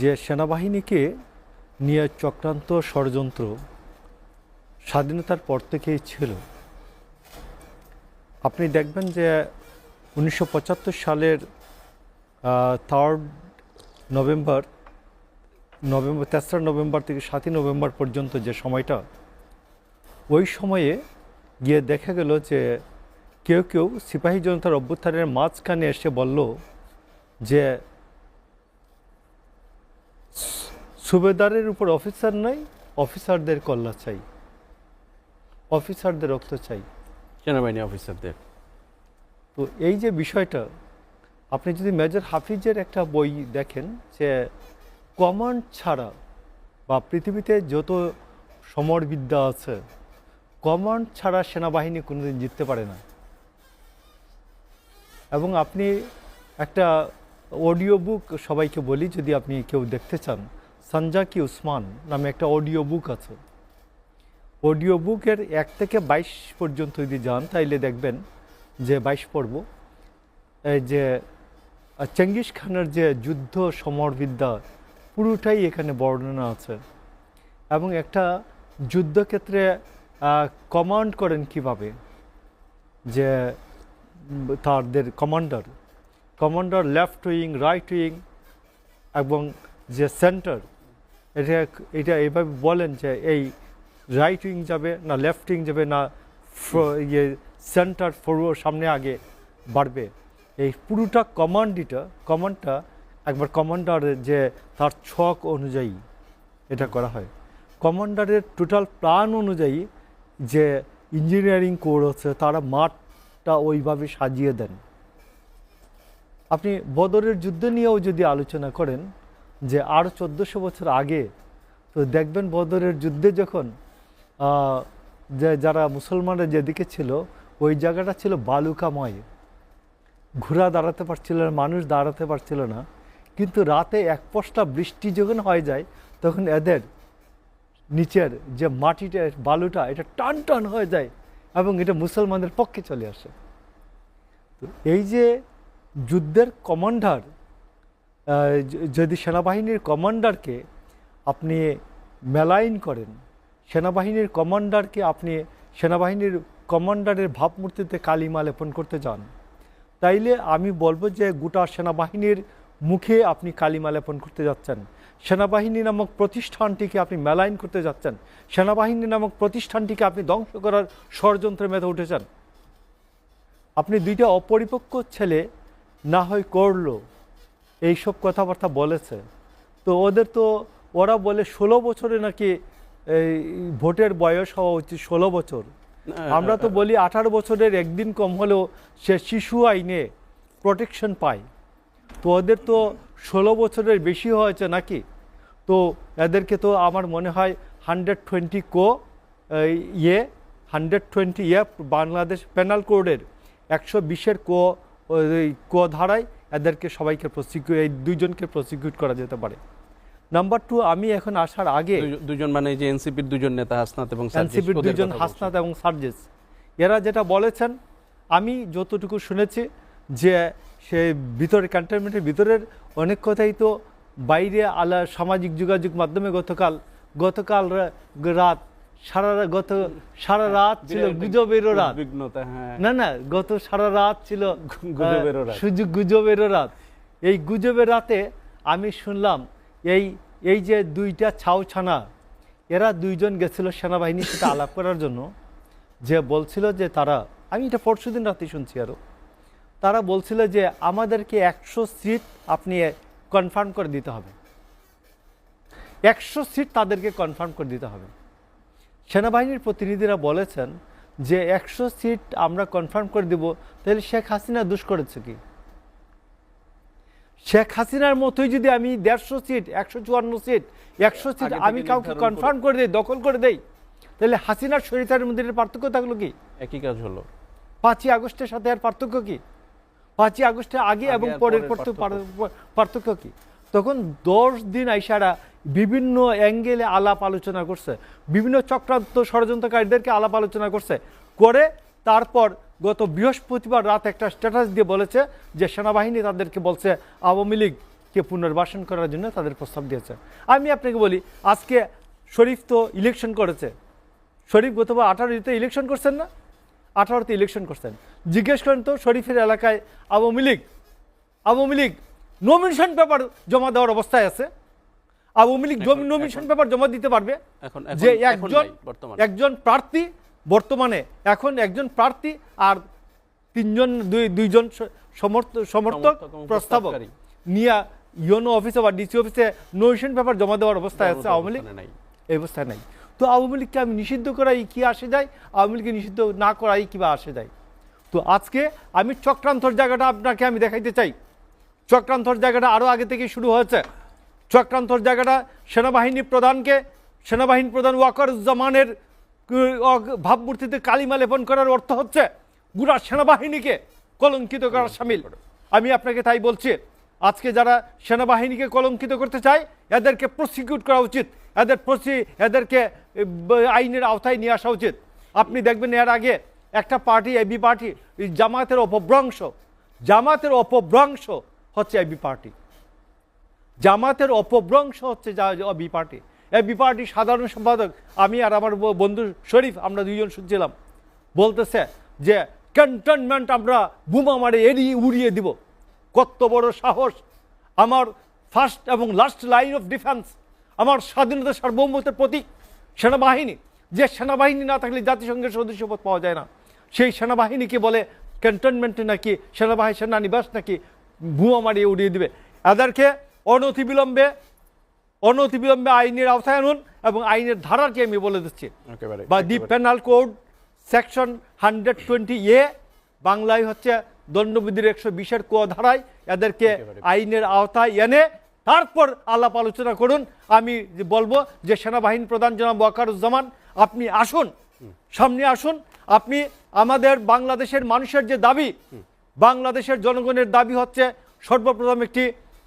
যে সেনাবাহিনীকে নিয়ে চক্রান্ত ষড়যন্ত্র স্বাধীনতার পর থেকেই ছিল। আপনি দেখবেন যে উনিশশো পঁচাত্তর সালের থার্ড নভেম্বর নভেম্বর তেসরা নভেম্বর থেকে সাতই নভেম্বর পর্যন্ত যে সময়টা, ওই সময়ে গিয়ে দেখা গেল যে কেউ কেউ সিপাহী জনতার অভ্যুত্থানের মাঝখানে এসে বলল যে সু- সুবেদারের উপর অফিসার নাই অফিসারদের কল্লা চাই। অফিসারদের রক্ত চাই। সেনাবাহিনী অফিসারদের। তো এই যে বিষয়টা আপনি যদি মেজর হাফিজের একটা বই দেখেন যে কমান্ড ছাড়া বা পৃথিবীতে যত সমরবিদ্যা আছে কমান্ড ছাড়া সেনাবাহিনী কোনোদিন জিততে পারে না। এবং আপনি একটা অডিও বুক সবাইকে বলি যদি আপনি কেউ দেখতে চান সঞ্জাকি উসমান নামে একটা অডিও বুক আছে। অডিও বুকের এক থেকে বাইশ পর্যন্ত যদি যান, তাইলে দেখবেন যে বাইশ পর্ব, এই যে চেঙ্গিস খানের যে যুদ্ধ সমরবিদ্যা, পুরোটাই এখানে বর্ণনা আছে। এবং একটা যুদ্ধক্ষেত্রে কমান্ড করেন কীভাবে? যে তাদের commander commander left wing right wing এবং যে সেন্টার এটা এটা এইভাবে বলেন যে এই রাইট উইং যাবে না লেফট উইং যাবে না ইয়ে সেন্টার ফরওয়ার্ড সামনে আগে বাড়বে। এই পুরোটা কমান্ডিটা কমান্ডটা একবার কমান্ডারের যে তার ছক অনুযায়ী এটা করা হয়। কমান্ডারের টোটাল প্ল্যান অনুযায়ী যে ইঞ্জিনিয়ারিং কোর তারা মাঠটা ওইভাবে সাজিয়ে দেন। আপনি বদরের যুদ্ধ নিয়েও যদি আলোচনা করেন যে আরও চোদ্দোশো বছর আগে, তো দেখবেন বদরের যুদ্ধে যখন যে যারা মুসলমানরা যেদিকে ছিল, ওই জায়গাটা ছিল বালুকাময়। ঘোড়া দাঁড়াতে পারছিল না, মানুষ দাঁড়াতে পারছিল না। কিন্তু রাতে এক পশলা বৃষ্টি যখন হয়ে যায়, তখন এদের নিচের যে মাটিটা, বালুটা, এটা টান টান হয়ে যায় এবং এটা মুসলমানদের পক্ষে চলে আসে। তো এই যে যুদ্ধের কমান্ডার যদি সেনাবাহিনীর কমান্ডারকে আপনি মেলাইন করেন, সেনাবাহিনীর কমান্ডারকে আপনি সেনাবাহিনীর কমান্ডারের ভাবমূর্তিতে কালিমা লেপন করতে যান, তাইলে আমি বলব যে গোটা সেনাবাহিনীর মুখে আপনি কালিমা লেপন করতে যাচ্ছেন। সেনাবাহিনী নামক প্রতিষ্ঠানটিকে আপনি মেলাইন করতে যাচ্ছেন। সেনাবাহিনী নামক প্রতিষ্ঠানটিকে আপনি ধ্বংস করার ষড়যন্ত্রে মেতে উঠেছেন। আপনি দুইটা অপরিপক্ক ছেলে না হয় করল এইসব কথাবার্তা বলেছে। তো ওদের তো ওরা বলে ষোলো বছরে নাকি এই ভোটের বয়স হওয়া উচিত ষোলো বছর। আমরা তো বলি আঠারো বছরের একদিন কম হলেও সে শিশু আইনে প্রোটেকশন পায়। তো ওদের তো ষোলো বছরের বেশি হয়েছে নাকি? তো এদেরকে তো আমার মনে হয় হান্ড্রেড টোয়েন্টি কো ইয়ে হান্ড্রেড টোয়েন্টি ইয়ে বাংলাদেশ পেনাল কোডের একশো বিশের কো ওই কো ধারায় এদেরকে সবাইকে প্রসিকিউট এই দুইজনকে প্রসিকিউট করা যেতে পারে। নাম্বার টু আমি এখন আসার আগে দুজন মানে যে এনসিপির দুজন নেতা হাসনাত এবং এনসিপির দুজন হাসনাত এবং সার্জেস। এরা যেটা বলেছেন আমি যতটুকু শুনেছি যে সে ভিতরে ক্যান্টনমেন্টের ভিতরের অনেক কথাই তো বাইরে আলা সামাজিক যোগাযোগ মাধ্যমে গতকাল গতকাল রাত সারা গত সারা রাত ছিল গুজবেরও রাত। হ্যাঁ। না না গত সারা রাত ছিল গুজবেরও রাত। শুধু গুজবেরও রাত। এই গুজবের রাতে আমি শুনলাম এই এই যে দুইটা ছাউ ছানা এরা দুইজন গেছিল সেনাবাহিনীর সাথে আলাপ করার জন্য যে বলছিল যে তারা আমি এটা পরশু দিন রাতে শুনছি আরও তারা বলছিল যে আমাদেরকে একশো সিট আপনি কনফার্ম করে দিতে হবে। একশো সিট তাদেরকে কনফার্ম করে দিতে হবে। সেনাবাহিনীর প্রতিনিধিরা বলেছেন যে একশো সিট আমরা কনফার্ম করে দেব তাহলে শেখ হাসিনা দুষ করেছে কি? শেখ হাসিনার মতোই যদি আমি দেড়শো সিট একশো চুয়ান্ন সিট একশো সিট আমি কাউকে কনফার্ম করে দিই দখল করে দেই তাহলে হাসিনার শরীরের মধ্যে পার্থক্য থাকল কি? একই কাজ হলো। পাঁচই আগস্টের সাথে আর পার্থক্য কি? পাঁচই আগস্টের আগে এবং পরের। পার্থক্য কি? তখন দশ দিন আইসারা বিভিন্ন অ্যাঙ্গেলে আলাপ আলোচনা করছে। বিভিন্ন চক্রান্ত ষড়যন্ত্রকারীদেরকে আলাপ আলোচনা করছে। করে তারপর গত বৃহস্পতিবার রাত একটা স্ট্যাটাস দিয়ে বলেছে যে সেনাবাহিনী তাদেরকে বলছে, আওয়ামী লীগকে পুনর্বাসন করার জন্য তাদের প্রস্তাব দিয়েছে। আমি আপনাকে বলি, আজকে শরীফ তো ইলেকশন করেছে। শরীফ গতবার আঠারোতে ইলেকশন করছেন না? আঠারোতে ইলেকশন করছেন। জিজ্ঞেস করেন তো শরীফের এলাকায় Awami League Awami League nomination paper জমা দেওয়ার অবস্থায় আছে। আওয়ামী লীগ নমিনেশন পেপার জমা দিতে পারবে এখন যে একজন একজন প্রার্থী বর্তমানে এখন একজন প্রার্থী আর তিনজন দুই দুইজন সমর্থক প্রস্তাবক। নিয়ে ইউনো অফিসে বা ডিসি অফিসে নমিনেশন পেপার জমা দেওয়ার অবস্থায় আছে আওয়ামী লীগ। নাই। এই অবস্থায় নাই। তো আওয়ামী লীগকে আমি নিষিদ্ধ করাই কি আসে যায়? আওয়ামী লীগকে নিষিদ্ধ না করাই কিবা আসে যায়? তো আজকে আমি চক্রান্তর জায়গাটা আপনাকে আমি দেখাইতে চাই। চক্রান্তর জায়গাটা আরও আগে থেকে শুরু হয়েছে। চক্রান্তর জায়গাটা সেনাবাহিনী প্রধানকে, সেনাবাহিনী প্রধান ওয়াকারুজ্জামানের ভাবমূর্তিতে কালিমা লেপন করার অর্থ হচ্ছে গুড়া সেনাবাহিনীকে কলঙ্কিত করার সামিল। আমি আপনাকে তাই বলছি, আজকে যারা সেনাবাহিনীকে কলঙ্কিত করতে চায়, এদেরকে প্রসিকিউট করা উচিত। এদের প্রসি, এদেরকে আইনের আওতায় নিয়ে আসা উচিত। আপনি দেখবেন এর আগে একটা পার্টি, এবি পার্টি জামাতের অপভ্রংশ জামাতের অপভ্রংশ হচ্ছে এবি পার্টি। জামাতের অপভ্রংশ হচ্ছে বি পার্টি। এই বি পার্টি সাধারণ সম্পাদক, আমি আর আমার বন্ধু শরীফ, আমরা দুইজন শুনছিলাম, বলতেছে যে ক্যান্টনমেন্ট আমরা বোমা মারে এড়িয়ে উড়িয়ে দিব। কত বড় সাহস। আমার ফার্স্ট এবং লাস্ট লাইন অফ ডিফেন্স আমার স্বাধীনতা সার্বভৌমত্বের প্রতীক সেনাবাহিনী। যে সেনাবাহিনী না থাকলে জাতিসংঘের সদস্যপদ পাওয়া যায় না। সেই সেনাবাহিনীকে বলে ক্যান্টনমেন্টে নাকি সেনাবাহিনী, সেনানিবাস নাকি বোমা মারিয়ে উড়িয়ে দিবে। এদেরকে অনতিবিলম্বে অনতিবিলম্বে আইনের আওতায় আনুন এবং আইনের ধারাটি আমি বলে দিচ্ছি। বা দি। Penal code section hundred twenty A বাংলায় হচ্ছে দণ্ডবিধির একশো বিশের ক ধারায় এদেরকে আইনের আওতায় এনে তারপর আলাপ আলোচনা করুন। আমি যে বলব যে সেনাবাহিনী প্রধান জনাব ওয়াকারুজ্জামান আপনি আসুন সামনে আসুন। আপনি আমাদের বাংলাদেশের মানুষের যে দাবি বাংলাদেশের জনগণের দাবি হচ্ছে সর্বপ্রথম একটি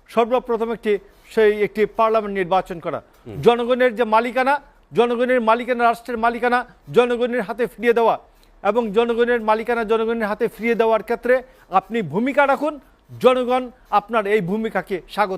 সর্বপ্রথম একটি সেই একটি পার্লামেন্ট নির্বাচন করা। জনগণের যে মালিকানা জনগণের মালিকানা রাষ্ট্রের মালিকানা জনগণের হাতে ফিরিয়ে দেওয়া এবং জনগণের মালিকানা জনগণের হাতে ফিরিয়ে দেওয়ার ক্ষেত্রে আপনি ভূমিকা রাখুন। জনগণ আপনার এই ভূমিকাকে স্বাগত